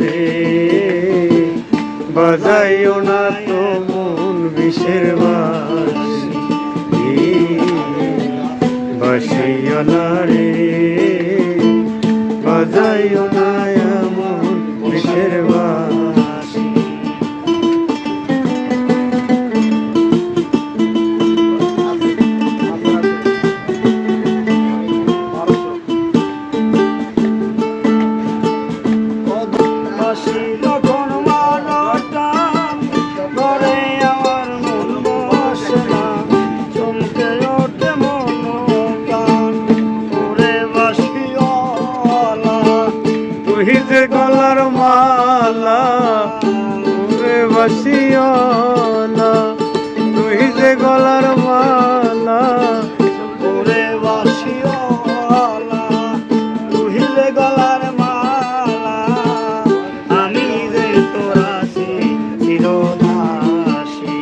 রে। বাজাইও না তো মন বিষের বাসাইও না রে। বাজাইও না যে গলার মালা বাঁশিওয়ালা তুই যে গলার মালা যে গলার মালা, আমি যে তোর আছি চিরদাসী।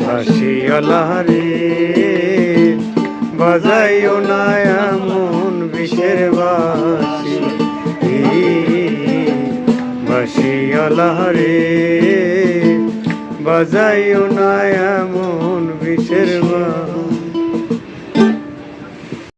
বাঁশিওয়ালা রে বাজাইও না এমন বাঁশিওয়ালা রে। বাজাইও না এমন